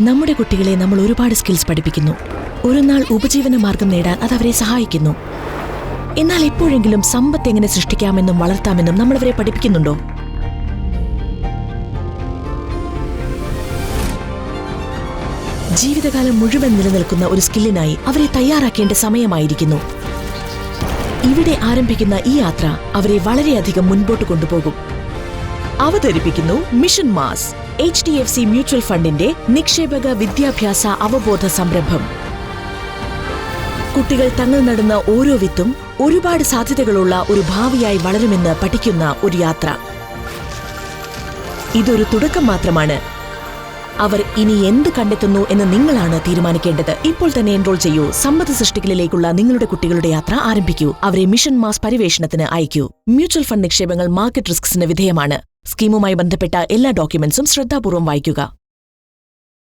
നമ്മുടെ കുട്ടികളെ നമ്മൾ ഒരുപാട് സ്കിൽസ് പഠിപ്പിക്കുന്നു. ഒരു നാൾ ഉപജീവന മാർഗം നേടാൻ അത് അവരെ സഹായിക്കുന്നു. എന്നാൽ എപ്പോഴെങ്കിലും സമ്പത്ത് എങ്ങനെ സൃഷ്ടിക്കാമെന്നും വളർത്താമെന്നും നമ്മൾ അവരെ പഠിപ്പിക്കുന്നുണ്ടോ? ജീവിതകാലം മുഴുവൻ നിലനിൽക്കുന്ന ഒരു സ്കില്ലിനായി അവരെ തയ്യാറാക്കേണ്ട സമയമായിരിക്കുന്നു. ഇവിടെ ആരംഭിക്കുന്ന ഈ യാത്ര അവരെ വളരെയധികം മുൻപോട്ട് കൊണ്ടുപോകും. അവതരിപ്പിക്കുന്നു mission Mars H D F C mutual ഫണ്ടിന്റെ നിക്ഷേപക വിദ്യാഭ്യാസ അവബോധ സംരംഭം. കുട്ടികൾ തങ്ങൾ നടുന്ന ഓരോ വിത്തും ഒരുപാട് സാധ്യതകളുള്ള ഒരു ഭാവിയായി വളരുമെന്ന് പഠിക്കുന്ന ഒരു യാത്ര. ഇതൊരു തുടക്കം മാത്രമാണ്. അവർ ഇനി എന്ത് കണ്ടെത്തുന്നു എന്ന് നിങ്ങളാണ് തീരുമാനിക്കേണ്ടത്. ഇപ്പോൾ തന്നെ എൻറോൾ ചെയ്യൂ. സമ്പദ് സൃഷ്ടിക്കലിലേക്കുള്ള നിങ്ങളുടെ കുട്ടികളുടെ യാത്ര ആരംഭിക്കൂ. അവരെ മിഷൻ മാസ് പരിവേഷണത്തിന് അയക്കൂ. മ്യൂച്വൽ ഫണ്ട് നിക്ഷേപങ്ങൾ മാർക്കറ്റ് റിസ്ക്സിന് വിധേയമാണ്. സ്കീമുമായി ബന്ധപ്പെട്ട എല്ലാ ഡോക്യുമെന്റ്സും ശ്രദ്ധാപൂർവം വായിക്കുക